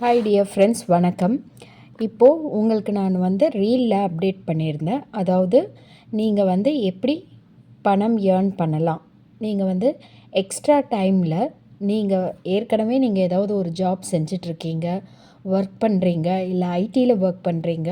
Hi dear friends வணக்கம். இப்போது உங்களுக்கு நான் வந்து ரீலில் அப்டேட் பண்ணியிருந்தேன். அதாவது நீங்கள் வந்து எப்படி பணம் ஏர்ன் பண்ணலாம்? நீங்கள் வந்து எக்ஸ்ட்ரா டைமில் நீங்கள் ஏற்கனவே நீங்கள் ஏதாவது ஒரு ஜாப் செஞ்சிட்ருக்கீங்க. ஒர்க் பண்ணுறீங்க இல்லை ஐடியில் ஒர்க் பண்ணுறீங்க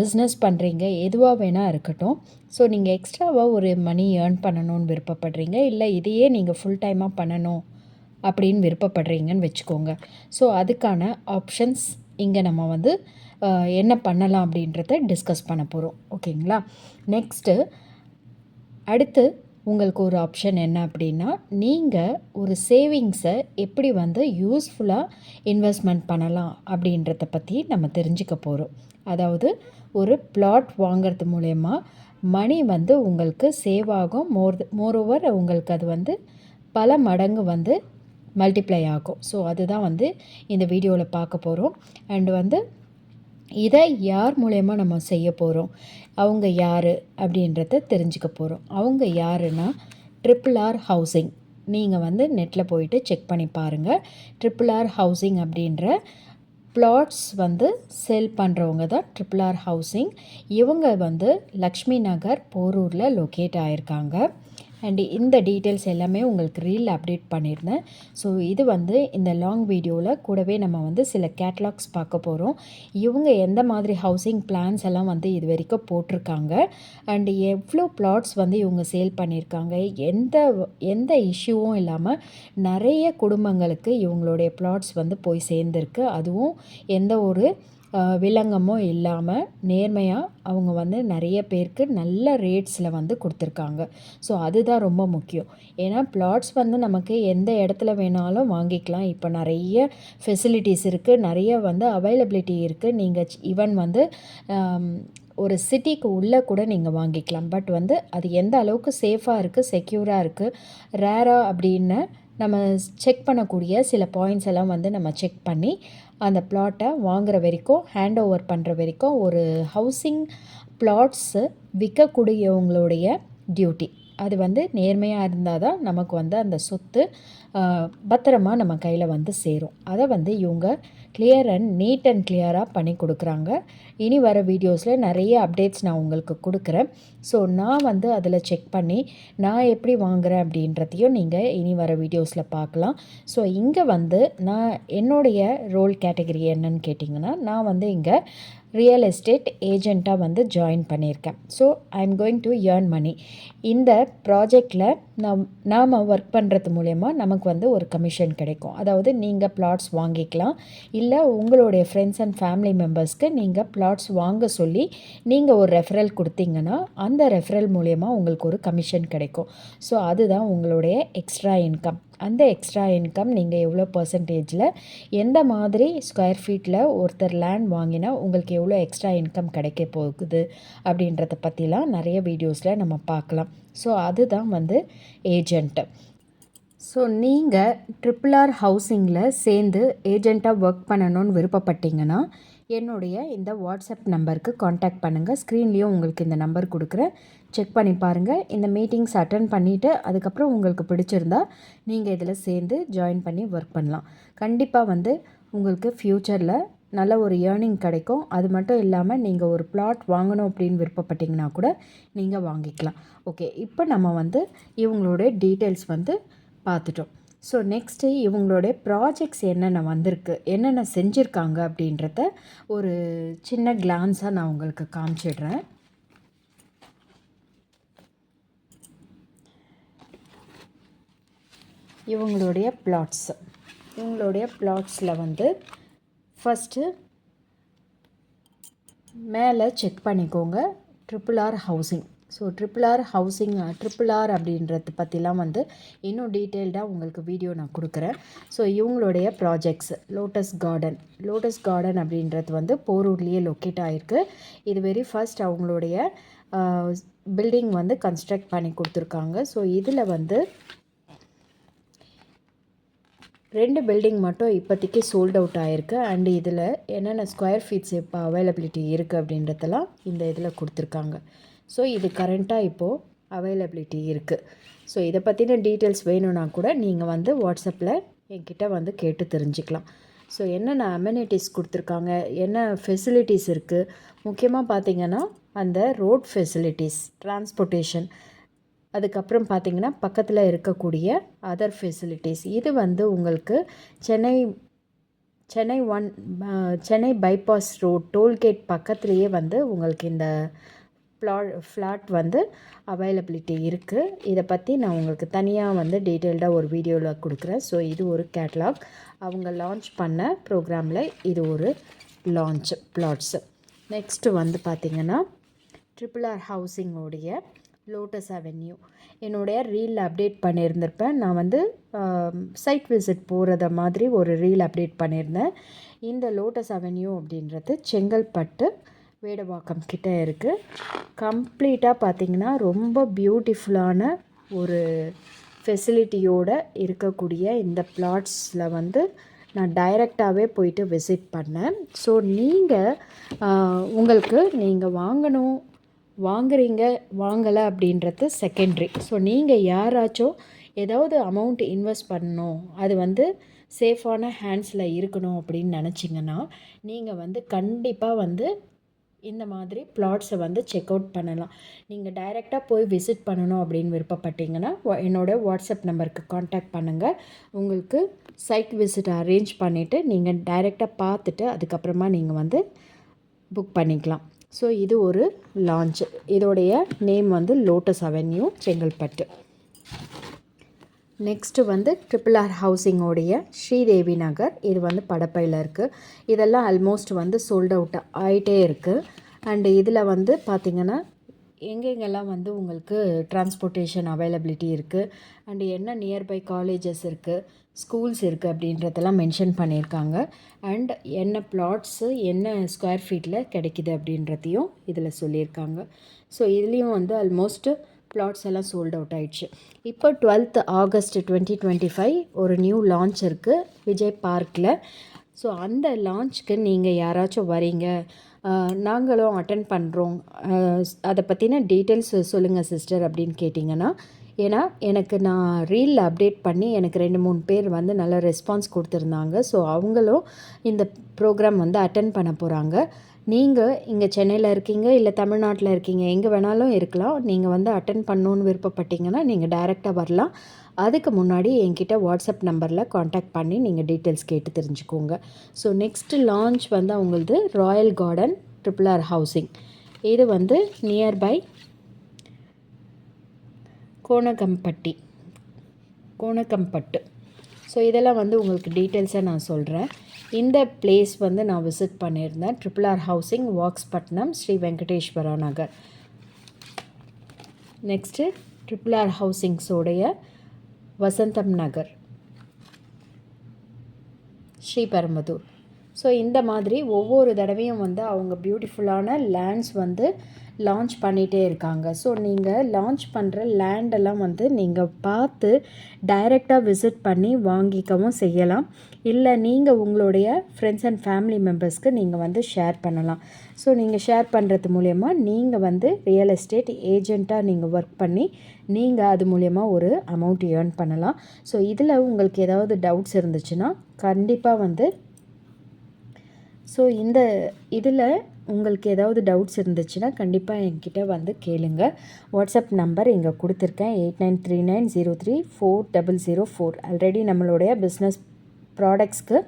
பிஸ்னஸ் பண்ணுறீங்க எதுவாக வேணால் இருக்கட்டும். ஸோ நீங்கள் எக்ஸ்ட்ராவாக ஒரு மணி ஏர்ன் பண்ணணும்னு விருப்பப்படுறீங்க. இல்லை இதையே நீங்கள் ஃபுல் டைமாக பண்ணணும். அப்படின்னு விருப்பப்படுறீங்கன்னு வச்சுக்கோங்க. ஸோ அதுக்கான ஆப்ஷன்ஸ் இங்கே நம்ம வந்து என்ன பண்ணலாம் அப்படின்றத டிஸ்கஸ் பண்ண போகிறோம் ஓகேங்களா? நெக்ஸ்ட்டு அடுத்து உங்களுக்கு ஒரு ஆப்ஷன் என்ன அப்படின்னா நீங்கள் ஒரு சேவிங்ஸை எப்படி வந்து யூஸ்ஃபுல்லாக இன்வெஸ்ட்மெண்ட் பண்ணலாம் அப்படின்றத பற்றி நம்ம தெரிஞ்சுக்க போகிறோம் அதாவது ஒரு பிளாட் வாங்கிறது மூலயமா மணி வந்து உங்களுக்கு சேவ் ஆகும். மோர் மோரோவர் உங்களுக்கு அது வந்து பல மடங்கு வந்து மல்டிப்ளை ஆகும். ஸோ அதுதான் வந்து இந்த வீடியோவில் பார்க்க போகிறோம் அண்டு வந்து இதை யார் மூலயமா நம்ம செய்ய போகிறோம் அவங்க யார் அப்படின்றத தெரிஞ்சுக்க போகிறோம் அவங்க யாருன்னா ட்ரிபிள் ஆர் ஹவுசிங் நீங்கள் வந்து நெட்டில் போயிட்டு செக் பண்ணி பாருங்கள் ட்ரிபிள் ஆர் ஹவுசிங் அப்படின்ற பிளாட்ஸ் வந்து செல் பண்ணுறவங்க தான் ட்ரிபிள் ஆர் ஹவுசிங் இவங்க வந்து லக்ஷ்மி நகர் போரூரில் லொக்கேட் ஆகிருக்காங்க அண்டு இந்த டீட்டெயில்ஸ் எல்லாமே உங்களுக்கு ரீல் அப்டேட் பண்ணியிருந்தேன் ஸோ இது வந்து இந்த லாங் வீடியோவில் கூடவே நம்ம வந்து சில கேட்லாக்ஸ் பார்க்க போகிறோம் இவங்க எந்த மாதிரி ஹவுசிங் பிளான்ஸ் எல்லாம் வந்து இது வரைக்கும் போட்டிருக்காங்க. அண்டு எவ்வளோ பிளாட்ஸ் வந்து இவங்க சேல் பண்ணியிருக்காங்க எந்த எந்த இஷ்யூவும் இல்லாமல் நிறைய குடும்பங்களுக்கு இவங்களுடைய பிளாட்ஸ் வந்து போய் சேர்ந்துருக்கு. அதுவும் எந்த ஒரு வில்லங்கமும் இல்லாமல் நேர்மையாக அவங்க வந்து நிறைய பேருக்கு நல்ல ரேட்ஸில் வந்து கொடுத்துருக்காங்க. ஸோ அதுதான் ரொம்ப முக்கியம். ஏன்னா பிளாட்ஸ் வந்து நமக்கு எந்த இடத்துல வேணாலும் வாங்கிக்கலாம். இப்போ நிறைய ஃபெசிலிட்டிஸ் இருக்குது நிறைய வந்து அவைலபிலிட்டி இருக்குது நீங்கள் ஈவன் வந்து ஒரு சிட்டிக்கு உள்ளே கூட நீங்கள் வாங்கிக்கலாம். பட் வந்து அது எந்த அளவுக்கு சேஃபாக இருக்குது செக்யூராக இருக்குது ரேராக அப்படின்னு நம்ம செக் பண்ணக்கூடிய சில பாயிண்ட்ஸ் எல்லாம் வந்து நம்ம செக் பண்ணி அந்த பிளாட்டை வாங்குகிற வரைக்கும் ஹேண்ட் ஓவர் பண்ணுற வரைக்கும் ஒரு ஹவுசிங் பிளாட்ஸு விற்கக்கூடியவங்களுடைய டியூட்டி அது வந்து நேர்மையாக இருந்தால் தான் நமக்கு வந்து அந்த சொத்து பத்திரமா நம்ம கையில் வந்து சேரும். அதை வந்து இவங்க கிளியர் அண்ட் நீட் அண்ட் கிளியராக பண்ணி கொடுக்குறாங்க. இனி வர வீடியோஸில் நிறைய அப்டேட்ஸ் நான் உங்களுக்கு கொடுக்குறேன். ஸோ நான் வந்து அதில் செக் பண்ணி நான் எப்படி வாங்குகிறேன் அப்படின்றதையும் நீங்கள் இனி வர வீடியோஸில் பார்க்கலாம். ஸோ இங்கே வந்து நான் என்னுடைய ரோல் கேட்டகரி என்னன்னு கேட்டிங்கன்னா நான் வந்து இங்கே ரியல் எஸ்டேட் ஏஜெண்ட்டாக வந்து ஜாயின் பண்ணியிருக்கேன். So I am going to earn money இந்த ப்ராஜெக்டில் நம் நாம் ஒர்க் பண்ணுறது மூலயமா நமக்கு வந்து ஒரு கமிஷன் கிடைக்கும். அதாவது நீங்கள் பிளாட்ஸ் வாங்கிக்கலாம். இல்லை உங்களுடைய ஃப்ரெண்ட்ஸ் அண்ட் ஃபேமிலி மெம்பர்ஸ்க்கு நீங்கள் பிளாட்ஸ் வாங்க சொல்லி நீங்கள் ஒரு ரெஃபரல் கொடுத்தீங்கன்னா அந்த ரெஃபரல் மூலயமா உங்களுக்கு ஒரு கமிஷன் கிடைக்கும். ஸோ அதுதான் உங்களுடைய எக்ஸ்ட்ரா இன்கம் அந்த எக்ஸ்ட்ரா இன்கம் நீங்கள் எவ்வளோ பர்சன்டேஜில் எந்த மாதிரி ஸ்கொயர் ஃபீட்டில் ஒருத்தர் லேண்ட் வாங்கினா உங்களுக்கு எவ்வளோ எக்ஸ்ட்ரா இன்கம் கிடைக்க போகுது அப்படின்றத பற்றிலாம் நிறைய வீடியோஸில் நம்ம பார்க்கலாம். ஸோ அதுதான் வந்து ஏஜெண்ட்டு ஸோ நீங்கள் ட்ரிபிள் ஆர் ஹவுசிங்கில் சேர்ந்து ஏஜெண்ட்டாக ஒர்க் பண்ணணும்னு விருப்பப்பட்டீங்கன்னா என்னுடைய இந்த வாட்ஸ்அப் நம்பருக்கு காண்டாக்ட் பண்ணுங்கள் ஸ்க்ரீன்லேயும் உங்களுக்கு இந்த நம்பர் கொடுக்குறேன். செக் பண்ணி பாருங்கள் இந்த மீட்டிங்ஸ் அட்டன் பண்ணிவிட்டு அதுக்கப்புறம் உங்களுக்கு பிடிச்சிருந்தா நீங்கள் இதில் சேர்ந்து ஜாயின் பண்ணி ஒர்க் பண்ணலாம். கண்டிப்பாக வந்து உங்களுக்கு ஃப்யூச்சரில் நல்ல ஒரு ஏர்னிங் கிடைக்கும். அது மட்டும் இல்லாமல் நீங்கள் ஒரு பிளாட் வாங்கணும் அப்படின்னு விருப்பப்பட்டிங்கன்னா கூட நீங்கள் வாங்கிக்கலாம். ஓகே இப்போ நம்ம வந்து இவங்களுடைய டீட்டெயில்ஸ் வந்து பார்த்துட்டோம். ஸோ நெக்ஸ்ட்டு இவங்களுடைய ப்ராஜெக்ட்ஸ் என்னென்ன வந்திருக்கு என்னென்ன செஞ்சுருக்காங்க அப்படின்றத ஒரு சின்ன கிளான்ஸாக நான் உங்களுக்கு காமிச்சிடுறேன். இவங்களுடைய பிளாட்ஸ் இவங்களுடைய பிளாட்ஸில் வந்து ஃபஸ்ட்டு மேலே செக் பண்ணிக்கோங்க. Triple R housing so triple R housing triple R அப்படின்றது பற்றிலாம் வந்து இன்னும் டீட்டெயில்டாக உங்களுக்கு வீடியோ நான் கொடுக்குறேன். ஸோ இவங்களுடைய projects lotus garden lotus garden அப்படின்றது வந்து போரூர்லேயே லொக்கேட் ஆகிருக்கு இது வெரி ஃபஸ்ட் அவங்களுடைய பில்டிங் வந்து கன்ஸ்ட்ரக்ட் பண்ணி கொடுத்துருக்காங்க. ஸோ இதில் வந்து ரெண்டு பில்டிங் மட்டும் இப்போதைக்கு சோல்ட் அவுட் ஆகிருக்கு அண்ட் இதில் என்னென்ன ஸ்கொயர் ஃபீட்ஸ் இப்போ அவைலபிலிட்டி இருக்குது அப்படின்றதெல்லாம் இந்த இதில் கொடுத்துருக்காங்க. ஸோ இது கரண்ட்டாக இப்போது அவைலபிலிட்டி இருக்குது ஸோ இதை பற்றின டீட்டெயில்ஸ் வேணும்னா கூட நீங்கள் வந்து வாட்ஸ்அப்பில் என்கிட்ட வந்து கேட்டு தெரிஞ்சுக்கலாம். ஸோ என்னென்ன அமெனிட்டிஸ் கொடுத்துருக்காங்க? என்ன ஃபெசிலிட்டிஸ் இருக்குது முக்கியமாக பார்த்தீங்கன்னா அந்த ரோட் ஃபெசிலிட்டிஸ் டிரான்ஸ்போர்ட்டேஷன் அதுக்கப்புறம் பார்த்திங்கன்னா பக்கத்தில் இருக்கக்கூடிய அதர் ஃபெசிலிட்டிஸ் இது வந்து உங்களுக்கு Chennai Chennai one Chennai bypass road tollgate பக்கத்துலேயே வந்து உங்களுக்கு இந்த ப்ளா ஃப்ளாட் வந்து அவைலபிலிட்டி இருக்குது இதை பற்றி நான் உங்களுக்கு தனியாக வந்து டீட்டெயில்டாக ஒரு வீடியோவில் கொடுக்குறேன். ஸோ இது ஒரு கேட்லாக் அவங்க லான்ச் பண்ண ப்ரோக்ராமில் இது ஒரு லான்ச் ப்ளாட்ஸு நெக்ஸ்ட்டு வந்து பார்த்திங்கன்னா ட்ரிபிள் ஆர் ஹவுசிங்கோடைய லோட்டஸ் அவென்யூ என்னுடைய ரீல் அப்டேட் பண்ணியிருந்திருப்பேன். நான் வந்து சைட் விசிட் போகிறத மாதிரி ஒரு ரீல் அப்டேட் பண்ணியிருந்தேன். இந்த லோட்டஸ் அவென்யூ அப்படின்றது செங்கல்பட்டு வேடவாக்கம் கிட்டே இருக்குது கம்ப்ளீட்டாக பார்த்திங்கன்னா ரொம்ப பியூட்டிஃபுல்லான ஒரு ஃபெசிலிட்டியோடு இருக்கக்கூடிய இந்த பிளாட்ஸில் வந்து நான் டைரெக்டாகவே போயிட்டு விசிட் பண்ணேன். ஸோ நீங்கள் உங்களுக்கு நீங்கள் வாங்கணும் வாங்குறீங்க வாங்கலை அப்படின்றது செகண்ட்ரி ஸோ நீங்கள் யாராச்சும் ஏதாவது அமௌண்ட் இன்வெஸ்ட் பண்ணணும். அது வந்து சேஃபான ஹேண்ட்ஸில் இருக்கணும் அப்படின்னு நினச்சிங்கன்னா நீங்கள் வந்து கண்டிப்பாக வந்து இந்த மாதிரி பிளாட்ஸை வந்து செக் அவுட் பண்ணலாம். நீங்கள் டைரெக்டாக போய் விசிட் பண்ணணும் அப்படின்னு விருப்பப்பட்டீங்கன்னா என்னோடய வாட்ஸ்அப் நம்பருக்கு காண்டாக்ட் பண்ணுங்கள் உங்களுக்கு சைட் விசிட் அரேஞ்ச் பண்ணிவிட்டு நீங்கள் டைரெக்டாக பார்த்துட்டு அதுக்கப்புறமா நீங்கள் வந்து புக் பண்ணிக்கலாம். ஸோ இது ஒரு லான்ச் இதோடைய நேம் வந்து லோட்டஸ் அவென்யூ செங்கல்பட்டு. நெக்ஸ்ட்டு வந்து ட்ரிபிள் ஆர் ஹவுசிங்கோடைய ஸ்ரீதேவி நகர். இது வந்து படப்பையில் இருக்குது இதெல்லாம் ஆல்மோஸ்ட் வந்து சோல்ட் அவுட் ஆகிட்டே இருக்குது அண்டு இதில் வந்து பார்த்திங்கன்னா எங்கெங்கெல்லாம் வந்து உங்களுக்கு டிரான்ஸ்போர்ட்டேஷன் அவைலபிலிட்டி இருக்குது அண்டு என்ன நியர்பை காலேஜஸ் இருக்குது ஸ்கூல்ஸ் இருக்குது அப்படின்றதெல்லாம் மென்ஷன் பண்ணியிருக்காங்க. அண்ட் என்ன பிளாட்ஸு என்ன ஸ்கொயர் ஃபீட்டில் கிடைக்கிது அப்படின்றதையும் இதில் சொல்லியிருக்காங்க. ஸோ இதுலேயும் வந்து ஆல்மோஸ்ட்டு பிளாட்ஸ் எல்லாம் சோல்ட் அவுட் ஆயிடுச்சு. இப்போ twelfth August twenty twenty five ஒரு நியூ லான்ச் இருக்குது விஜய் பார்க்கில் ஸோ அந்த லான்ச்சுக்கு நீங்கள் யாராச்சும் வரீங்க நாங்களும் அட்டன் பண்ணுறோம் அதை பற்றின டீட்டெயில்ஸ் சொல்லுங்கள் சிஸ்டர் அப்படின்னு கேட்டிங்கன்னா ஏன்னா எனக்கு நான் ரீலில் அப்டேட் பண்ணி எனக்கு ரெண்டு மூணு பேர் வந்து நல்ல ரெஸ்பான்ஸ் கொடுத்துருந்தாங்க. ஸோ அவங்களும் இந்த ப்ரோக்ராம் வந்து அட்டன் பண்ண போகிறாங்க நீங்கள் இங்கே சென்னையில் இருக்கீங்க இல்லை தமிழ்நாட்டில் இருக்கீங்க எங்கே வேணாலும் இருக்கலாம். நீங்கள் வந்து அட்டன் பண்ணணுன்னு விருப்பப்பட்டீங்கன்னா நீங்கள் டைரெக்டாக வரலாம். அதுக்கு முன்னாடி என்கிட்ட வாட்ஸ்அப் நம்பரில் காண்டாக்ட் பண்ணி நீங்கள் டீட்டெயில்ஸ் கேட்டு தெரிஞ்சுக்கோங்க. ஸோ நெக்ஸ்ட்டு லான்ச் வந்து அவங்களது royal garden triple R housing இது வந்து நியர்பை கோணகம்பட்டி. கோணக்கம்பட்டு ஸோ இதெல்லாம் வந்து உங்களுக்கு டீட்டெயில்ஸாக நான் சொல்கிறேன் இந்த பிளேஸ் வந்து நான் விசிட் பண்ணியிருந்தேன். Triple R housing வாக்ஸ்பட்னம் Sri Venkateswara Nagar next triple R ஹவுசிங்ஸோடைய Vasantham Nagar. Sriperumbudur so இந்த மாதிரி ஒவ்வொரு தடவையும் வந்து அவங்க பியூட்டிஃபுல்லான லேண்ட்ஸ் வந்து லான்ச் பண்ணிகிட்டே இருக்காங்க. ஸோ நீங்கள் லான்ச் பண்ணுற லேண்டெல்லாம் வந்து நீங்கள் பார்த்து டைரெக்டாக விசிட் பண்ணி வாங்கிக்கவும் செய்யலாம். இல்லை நீங்கள் உங்களுடைய ஃப்ரெண்ட்ஸ் அண்ட் ஃபேமிலி மெம்பர்ஸ்க்கு நீங்கள் வந்து ஷேர் பண்ணலாம். ஸோ நீங்கள் ஷேர் பண்ணுறது மூலயமா நீங்கள் வந்து ரியல் எஸ்டேட் ஏஜெண்ட்டாக நீங்கள் ஒர்க் பண்ணி நீங்கள் அது மூலயமா ஒரு அமௌண்ட் ஏர்ன் பண்ணலாம். ஸோ இதில் உங்களுக்கு ஏதாவது டவுட்ஸ் இருந்துச்சுன்னா கண்டிப்பாக வந்து ஸோ இந்த இதில் உங்களுக்கு ஏதாவது டவுட்ஸ் இருந்துச்சுன்னா கண்டிப்பாக என்கிட்ட வந்து கேளுங்க. வாட்ஸ்அப் நம்பர் இங்கே கொடுத்துருக்கேன். Eight nine three nine zero three four double zero four already நம்மளுடைய பிஸ்னஸ் ப்ராடக்ட்ஸ்க்கு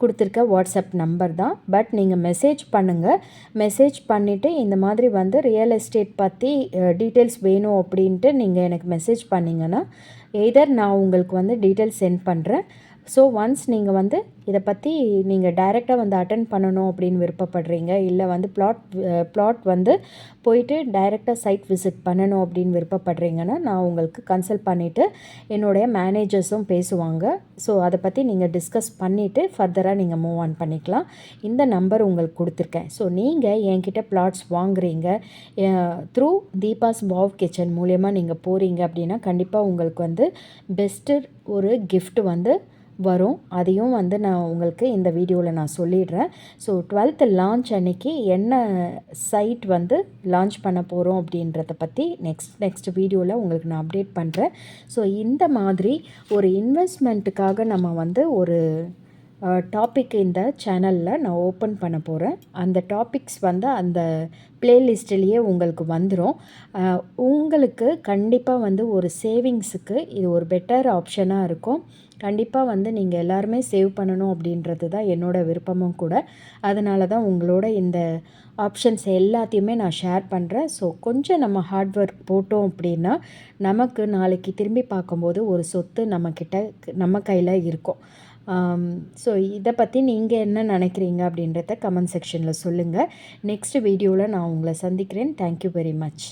கொடுத்துருக்க வாட்ஸ்அப் நம்பர் தான். பட் நீங்கள் மெசேஜ் பண்ணுங்கள் மெசேஜ் பண்ணிவிட்டு இந்த மாதிரி வந்து ரியல் எஸ்டேட் பற்றி டீட்டெயில்ஸ் வேணும் அப்படின்ட்டு நீங்கள் எனக்கு மெசேஜ் பண்ணிங்கன்னா எய்தர் நான் உங்களுக்கு வந்து டீட்டெயில்ஸ் சென்ட் பண்ணுறேன் ஸோ ஒன்ஸ் நீங்கள் வந்து இதை பற்றி நீங்கள் டைரெக்டாக வந்து அட்டன் பண்ணணும் அப்படின்னு விருப்பப்படுறீங்க இல்லை வந்து பிளாட் பிளாட் வந்து போயிட்டு டைரெக்டாக சைட் விசிட் பண்ணணும் அப்படின்னு விருப்பப்படுறீங்கன்னா நான் உங்களுக்கு கன்சல்ட் பண்ணிவிட்டு என்னுடைய மேனேஜர்ஸும் பேசுவாங்க. ஸோ அதை பற்றி நீங்கள் டிஸ்கஸ் பண்ணிவிட்டு ஃபர்தராக நீங்கள் மூவ் ஆன் பண்ணிக்கலாம். இந்த நம்பர் உங்களுக்கு கொடுத்துருக்கேன். ஸோ நீங்கள் என்கிட்ட பிளாட்ஸ் வாங்குறீங்க த்ரூ தீபாஸ் பாவ் கிச்சன் மூலயமா நீங்கள் போகிறீங்க அப்படின்னா கண்டிப்பாக உங்களுக்கு வந்து பெஸ்ட்டு ஒரு கிஃப்ட் வந்து வரும். அதையும் வந்து நான் உங்களுக்கு இந்த வீடியோவில் நான் சொல்லிடுறேன். ஸோ டுவெல்த்து லான்ச் அன்னைக்கு என்ன சைட் வந்து லான்ச் பண்ண போகிறோம் அப்படின்றத பற்றி நெக்ஸ்ட் நெக்ஸ்ட் வீடியோவில் உங்களுக்கு நான் அப்டேட் பண்ணுறேன் ஸோ இந்த மாதிரி ஒரு இன்வெஸ்ட்மெண்ட்டுக்காக நம்ம வந்து ஒரு டாபிக் இந்த சேனலில் நான் ஓப்பன் பண்ண போகிறேன் அந்த டாபிக்ஸ் வந்து அந்த ப்ளேலிஸ்ட்லேயே உங்களுக்கு வந்துடும் உங்களுக்கு கண்டிப்பாக வந்து ஒரு சேவிங்ஸுக்கு இது ஒரு பெட்டர் ஆப்ஷனாக இருக்கும். கண்டிப்பாக வந்து நீங்கள் எல்லாருமே சேவ் பண்ணணும் அப்படின்றது தான் என்னோடய விருப்பமும் கூட. அதனால தான் உங்களோட இந்த ஆப்ஷன்ஸ் எல்லாத்தையுமே நான் ஷேர் பண்ணுறேன் ஸோ கொஞ்சம் நம்ம ஹார்ட் ஒர்க் போட்டோம் அப்படின்னா நமக்கு நாளைக்கு திரும்பி பார்க்கும்போது ஒரு சொத்து நம்மக்கிட்ட நம்ம கையில் இருக்கும். ஸோ இதை பற்றி நீங்கள் என்ன நினைக்கிறீங்க அப்படின்றத கமெண்ட் செக்ஷனில் சொல்லுங்கள் நெக்ஸ்ட் வீடியோவில் நான் உங்களை சந்திக்கிறேன். Thank you very much